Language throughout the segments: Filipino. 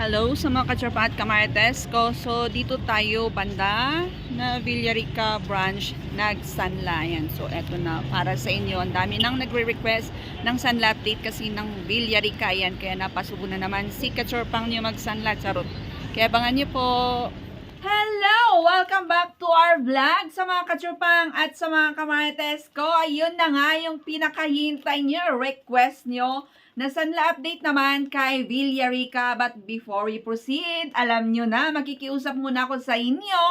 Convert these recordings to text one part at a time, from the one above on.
Hello sa mga katropa at kamarites ko. So, dito tayo banda na Villarica branch nagsanlayan. So, eto na para sa inyo. Ang dami nang nagre-request ng sunla update kasi ng Villarica yan. Kaya napasubo na naman si katropang nyo magsanla. Charot. Kaya abangan nyo po. Hello! Welcome back to our vlog sa mga katropang at sa mga kamarites ko. Ayun na nga yung pinakahintay nyo, request nyo na sanla update naman kay Villarica. But before we proceed, alam nyo na, makikiusap muna ako sa inyo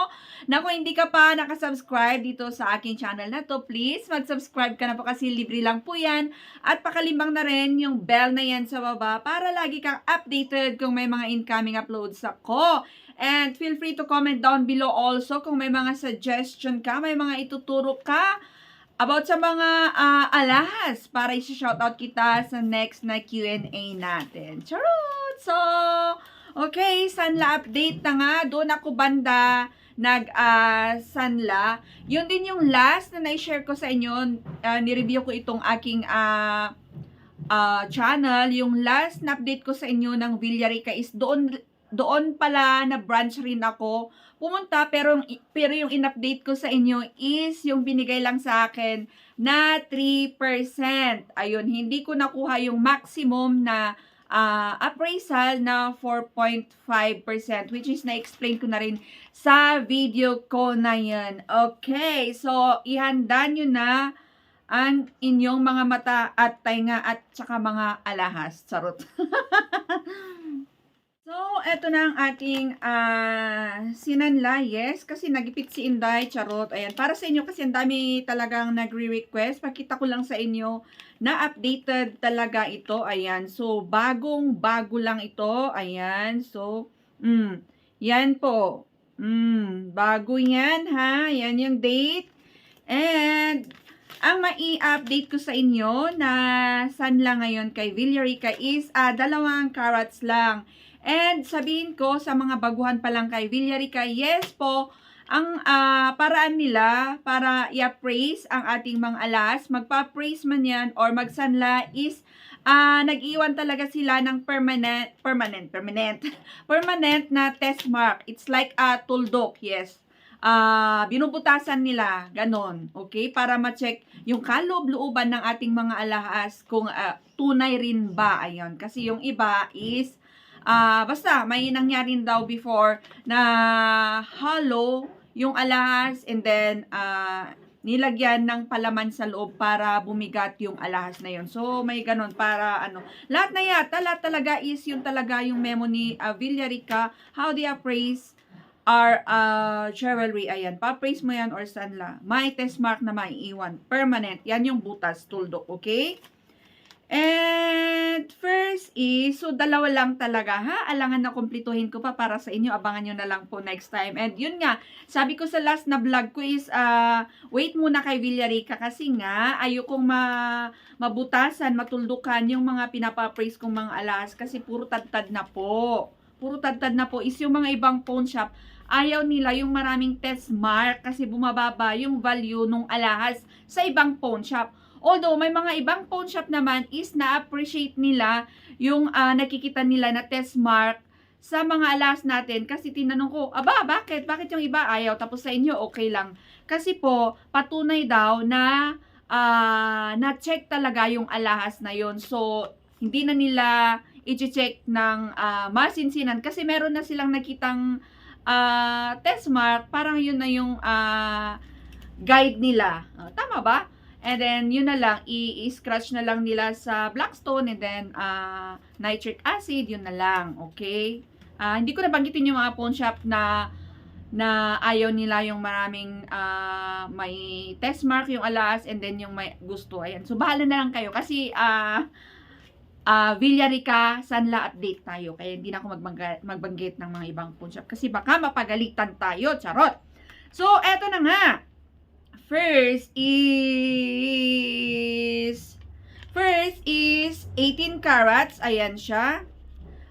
na kung hindi ka pa nakasubscribe dito sa aking channel na to, please mag-subscribe ka na po kasi libre lang po yan. At pakalimbang na rin yung bell na yan sa baba para lagi kang updated kung may mga incoming uploads ako. And feel free to comment down below also kung may mga suggestion ka, may mga ituturo ka about sa mga ah, alahas para i-shoutout kita sa next na Q&A natin. Charot! So, okay, Sanla update na nga. Doon ako banda nag ah, Sanla. Yun din yung last na na-share ko sa inyo. Ah, nireview ko itong aking ah, ah, channel. Yung last na update ko sa inyo ng Villarica is doon doon pala na branch rin ako pumunta pero pero yung in-update ko sa inyo is yung binigay lang sa akin na 3%. Ayun, hindi ko nakuha yung maximum na ah, appraisal na 4.5% which is na-explain ko na rin sa video ko na yan. Okay, so ihanda nyo na ang inyong mga mata at tainga at saka mga alahas. Charot. Eto na ang ating ah, sinanla. Yes, kasi nagipit si Inday, charot. Ayan, para sa inyo kasi ang dami talagang nagre-request. Pakita ko lang sa inyo na updated talaga ito. Ayan, so bagong bago lang ito. Ayan, so, mm, yan po. Mm, bago yan ha. Yan yung date. And, ang mai-update ko sa inyo na sanla ngayon kay Villarica is ah, dalawang carats lang. And sabihin ko sa mga baguhan pa lang kay Villarica, yes po, ang ah, paraan nila para i-appraise ang ating mga alas, magpa-appraise man yan or magsanla is ah nag-iwan talaga sila ng permanent, permanent, permanent, permanent na test mark. It's like a tuldok, yes. Ah, binubutasan nila, ganon, okay? Para ma-check yung kaloob-looban ng ating mga alahas kung ah, tunay rin ba, ayun. Kasi yung iba is Ah, basta may nangyari daw before na hollow yung alahas and then ah, nilagyan ng palaman sa loob para bumigat yung alahas na yon. So may ganon para ano. Lahat na yata, lahat talaga is yung talaga yung memo ni uh, Villarica, how they appraise our uh, jewelry. Ayan, pa-appraise mo yan or sanla. May test mark na maiiwan. Permanent. Yan yung butas, tuldok. Okay? And first is, so dalawa lang talaga ha. Alangan na kumplituhin ko pa para sa inyo. Abangan nyo na lang po next time. And yun nga, sabi ko sa last na vlog ko is, uh, wait muna kay Villarica kasi nga, ayokong ma mabutasan, matuldukan yung mga pinapa-praise kong mga alas kasi puro tad-tad na po. Puro tad-tad na po is yung mga ibang pawn shop ayaw nila yung maraming test mark kasi bumababa yung value nung alahas sa ibang pawn shop. Although, may mga ibang pawn shop naman is na-appreciate nila yung ah, nakikita nila na test mark sa mga alas natin. Kasi tinanong ko, aba, bakit? Bakit yung iba ayaw? Tapos sa inyo, okay lang. Kasi po, patunay daw na ah, na-check talaga yung alahas na yon So, hindi na nila i-check ng ah, masinsinan. Kasi meron na silang nakitang ah, test mark. Parang yun na yung ah, guide nila. Ah, tama ba? And then, yun na lang, i-scratch na lang nila sa blackstone and then uh, nitric acid, yun na lang, okay? Ah, hindi ko nabanggitin yung mga pawn shop na na ayaw nila yung maraming ah, may test mark yung alas and then yung may gusto. Ayan. So, bahala na lang kayo kasi ah ah Villarica, Sanla update tayo. Kaya hindi na ako magbanggit ng mga ibang pawn shop kasi baka mapagalitan tayo. Charot! So, eto na nga. First is First is 18 carats, ayan siya.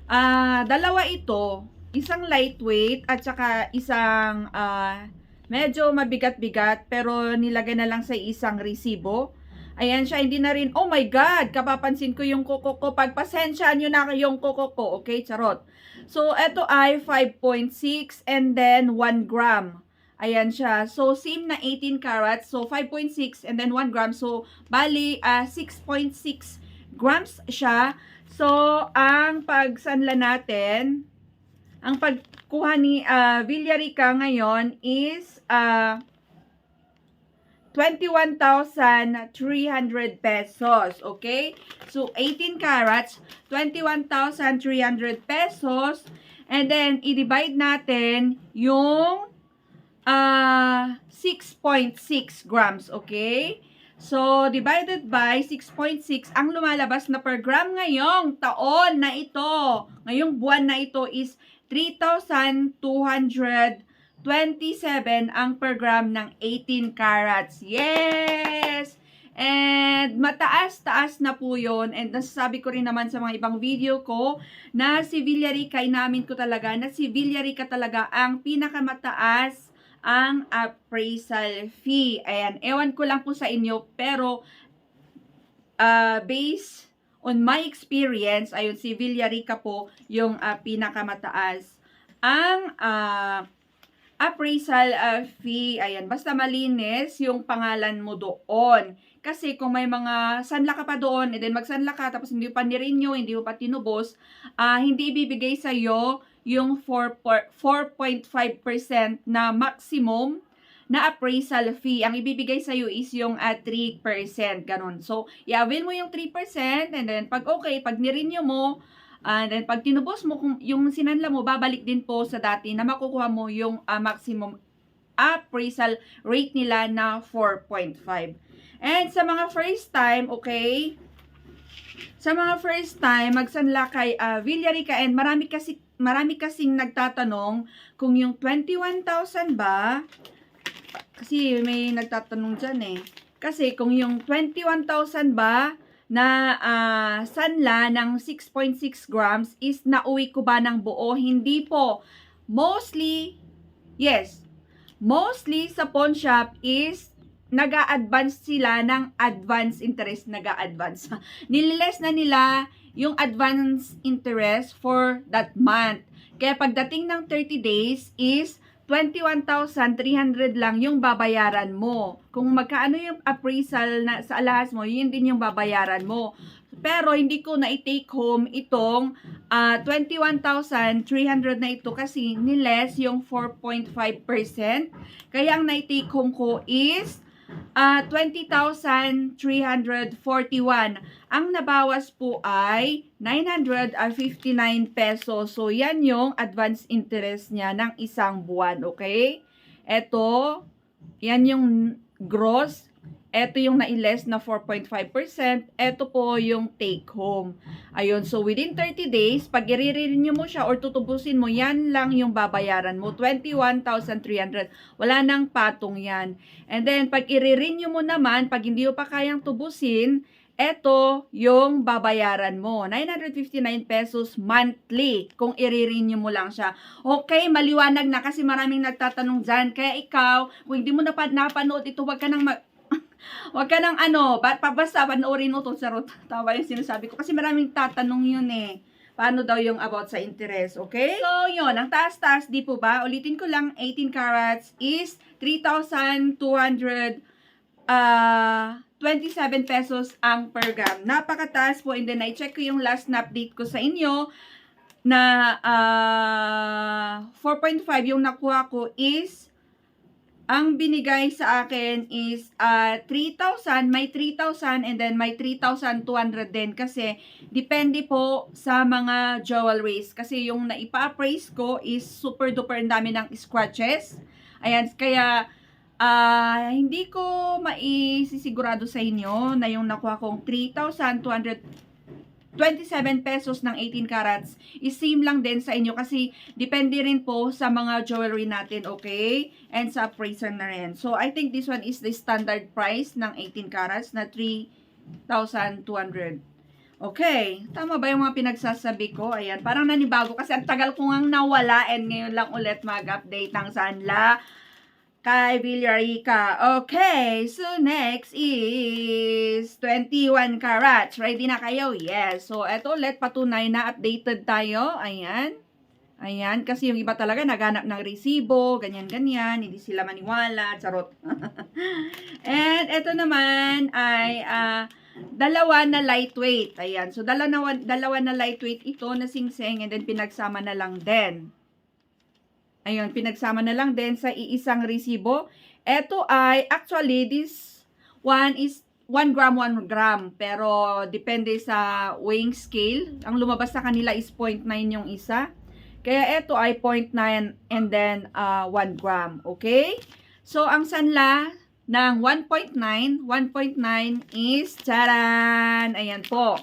Ah, dalawa ito, isang lightweight at saka isang ah, medyo mabigat-bigat pero nilagay na lang sa isang resibo. Ayan siya, hindi na rin, oh my God, kapapansin ko yung kuko ko. Pagpasensya nyo na yung kuko ko, okay? Charot. So, ito ay 5.6 and then 1 gram. Ayan siya. So, same na 18 carats. So, 5.6 and then 1 gram. So, bali, ah, 6.6 grams siya. So, ang pagsanla natin, ang pagkuha ni uh, Villarica ngayon is uh, 21,300 pesos. Okay? So, 18 carats, 21,300 pesos. And then, i-divide natin yung uh, 6.6 grams. Okay? So, divided by 6.6, ang lumalabas na per gram ngayong taon na ito, ngayong buwan na ito is 3,227 ang per gram ng 18 carats. Yes! And mataas-taas na po yun. And nasasabi ko rin naman sa mga ibang video ko na si Villarica, inamin ko talaga na si Villarica talaga ang pinakamataas ang appraisal fee. Ayan, ewan ko lang po sa inyo, pero uh, based on my experience, ayun, si Villarica po yung uh, pinakamataas. Ang uh, appraisal uh, fee, ayan, basta malinis yung pangalan mo doon. Kasi kung may mga sanla ka pa doon, and then magsanla ka, tapos hindi pa nirenew, hindi mo pa tinubos, uh, hindi ibibigay sa'yo yung 4.5% na maximum na appraisal fee. Ang ibibigay sa'yo is yung at 3%. Ganun. So, i-avail mo yung 3% and then pag okay, pag nirenew mo, and then pag tinubos mo kung yung sinanla mo, babalik din po sa dati na makukuha mo yung uh, maximum appraisal rate nila na 4.5. And sa mga first time, okay, sa mga first time, magsanla kay uh, Villarica and marami kasi marami kasing nagtatanong kung yung 21,000 ba, kasi may nagtatanong dyan eh. Kasi kung yung 21,000 ba na uh, sanla ng 6.6 grams is nauwi ko ba ng buo? Hindi po. Mostly, yes. Mostly sa pawn shop is nag advance sila ng advance interest, nag advance Nililes na nila yung advance interest for that month. Kaya pagdating ng 30 days is 21,300 lang yung babayaran mo. Kung magkaano yung appraisal na sa alahas mo, yun din yung babayaran mo. Pero hindi ko na i-take home itong uh, 21,300 na ito kasi niles yung 4.5%. Kaya ang na-take home ko is uh, 20,341. Ang nabawas po ay 959 pesos. So, yan yung advance interest niya ng isang buwan. Okay? Ito, yan yung gross ito yung nailes na 4.5%. Ito po yung take home. Ayun, so within 30 days, pag i-renew mo siya or tutubusin mo, yan lang yung babayaran mo. 21,300. Wala nang patong yan. And then, pag i-renew mo naman, pag hindi mo pa kayang tubusin, ito yung babayaran mo. 959 pesos monthly kung i-renew mo lang siya. Okay, maliwanag na kasi maraming nagtatanong dyan. Kaya ikaw, kung hindi mo na napanood ito, wag ka nang mag Huwag ka nang ano, ba, basta panoorin mo to sa tawa yung sinasabi ko. Kasi maraming tatanong yun eh. Paano daw yung about sa interest, okay? So, yun, ang taas-taas, di po ba? Ulitin ko lang, 18 carats is 3,200 uh, 27 pesos ang per gram. Napakataas po. And then, I-check ko yung last update ko sa inyo na uh, 4.5 yung nakuha ko is ang binigay sa akin is uh, ah, 3,000, may 3,000 and then may 3,200 din kasi depende po sa mga jewelries. Kasi yung naipa-appraise ko is super duper dami ng scratches. Ayan, kaya uh, hindi ko maisisigurado sa inyo na yung nakuha kong 3,200 27 pesos ng 18 carats is same lang din sa inyo kasi depende rin po sa mga jewelry natin, okay? And sa appraiser na rin. So, I think this one is the standard price ng 18 carats na 3,200. Okay, tama ba yung mga pinagsasabi ko? Ayan, parang nanibago kasi ang tagal ko ngang nawala and ngayon lang ulit mag-update ng Sanla. kay Villarica. Okay, so next is 21 carats. Ready na kayo? Yes. So, eto ulit patunay na updated tayo. Ayan. Ayan, kasi yung iba talaga naghanap ng resibo, ganyan-ganyan, hindi sila maniwala, charot. And eto naman ay ah, dalawa na lightweight. Ayan, so dalawa, dalawa na lightweight ito na singseng and then pinagsama na lang din. Ayun, pinagsama na lang din sa iisang resibo. Ito ay, actually, this one is 1 gram, 1 gram. Pero, depende sa weighing scale. Ang lumabas sa kanila is 0.9 yung isa. Kaya ito ay 0.9 and then uh, 1 gram. Okay? So, ang sanla ng 1.9, 1.9 is, charan! Ayan po.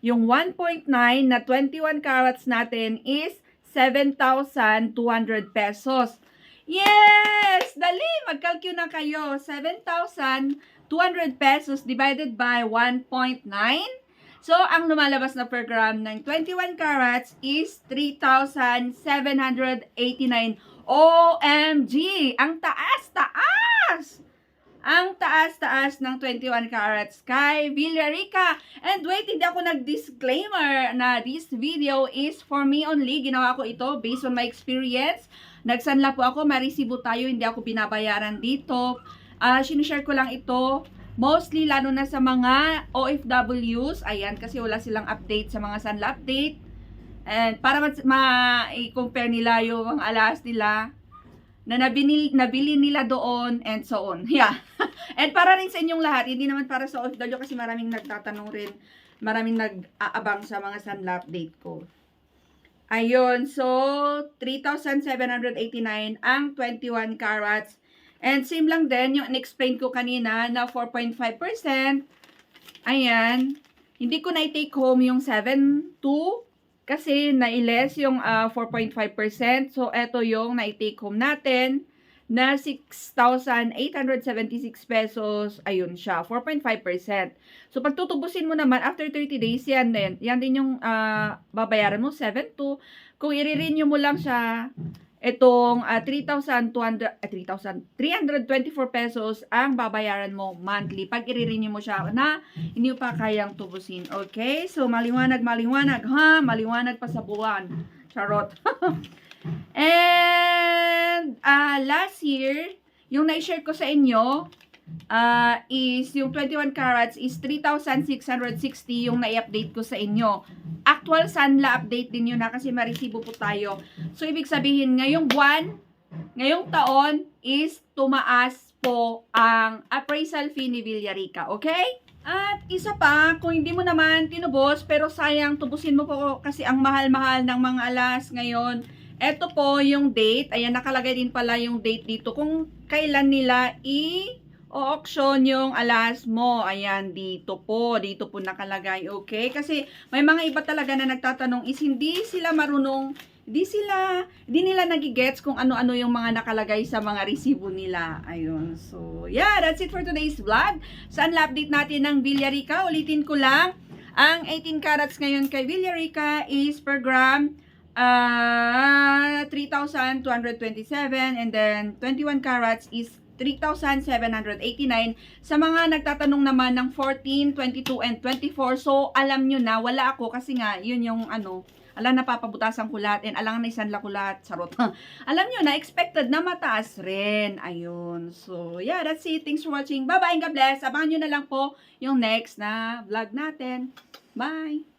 Yung 1.9 na 21 carats natin is 7,200 pesos. Yes! Dali! Mag-calculate na kayo. 7,200 pesos divided by 1.9. So, ang lumalabas na per gram ng 21 carats is 3,789. OMG! Ang taas-taas! Ang taas-taas ng 21 carats kay Villarica. And wait, hindi ako nag-disclaimer na this video is for me only. Ginawa ko ito based on my experience. Nagsanla po ako, marisibo tayo, hindi ako binabayaran dito. Ah, sinishare ko lang ito Mostly, lalo na sa mga OFWs, ayan, kasi wala silang update sa mga Sanla update. And para ma-compare nila yung alas nila na nabili, nabili nila doon and so on. Yeah. and para rin sa inyong lahat, hindi naman para sa OFW kasi maraming nagtatanong rin, maraming nag-aabang sa mga Sanla update ko. Ayun, so 3,789 ang 21 carats And same lang din, yung in-explain ko kanina na 4.5%. Ayan. Hindi ko na i-take home yung 7.2 kasi na-less yung uh, 4.5%. So, eto yung na-take home natin na 6,876 pesos. Ayun siya, 4.5%. So, pag tutubusin mo naman, after 30 days, yan din. Yan din yung uh, babayaran mo, 7.2. Kung i-renew mo lang siya, itong uh, 3,200 uh, 3,324 pesos ang babayaran mo monthly pag i-renew mo siya na hindi pa kayang tubusin. Okay? So, maliwanag, maliwanag, ha? Maliwanag pa sa buwan. Charot. And, uh, last year, yung na-share ko sa inyo, uh, is yung 21 carats is 3,660 yung na-update ko sa inyo. Actual Sanla update din yun na kasi maresibo po tayo. So, ibig sabihin, ngayong buwan, ngayong taon is tumaas po ang appraisal fee ni Villarica. Okay? At isa pa, kung hindi mo naman tinubos, pero sayang tubusin mo po kasi ang mahal-mahal ng mga alas ngayon. Ito po yung date. Ayan, nakalagay din pala yung date dito kung kailan nila i- o-auction yung alas mo. Ayan, dito po. Dito po nakalagay. Okay? Kasi may mga iba talaga na nagtatanong is hindi sila marunong, hindi sila, hindi nila nagigets kung ano-ano yung mga nakalagay sa mga resibo nila. Ayun. So, yeah, that's it for today's vlog. Saan update natin ng Villarica? Ulitin ko lang. Ang 18 carats ngayon kay Villarica is per gram uh, 3,227 and then 21 carats is 3,789. Sa mga nagtatanong naman ng 14, 22, and 24, so alam nyo na, wala ako kasi nga, yun yung ano, alam na papabutasan ko and alam na isanla ko lahat, sarot. alam nyo na, expected na mataas rin. Ayun. So, yeah, that's it. Thanks for watching. Bye-bye and God bless. Abangan nyo na lang po yung next na vlog natin. Bye!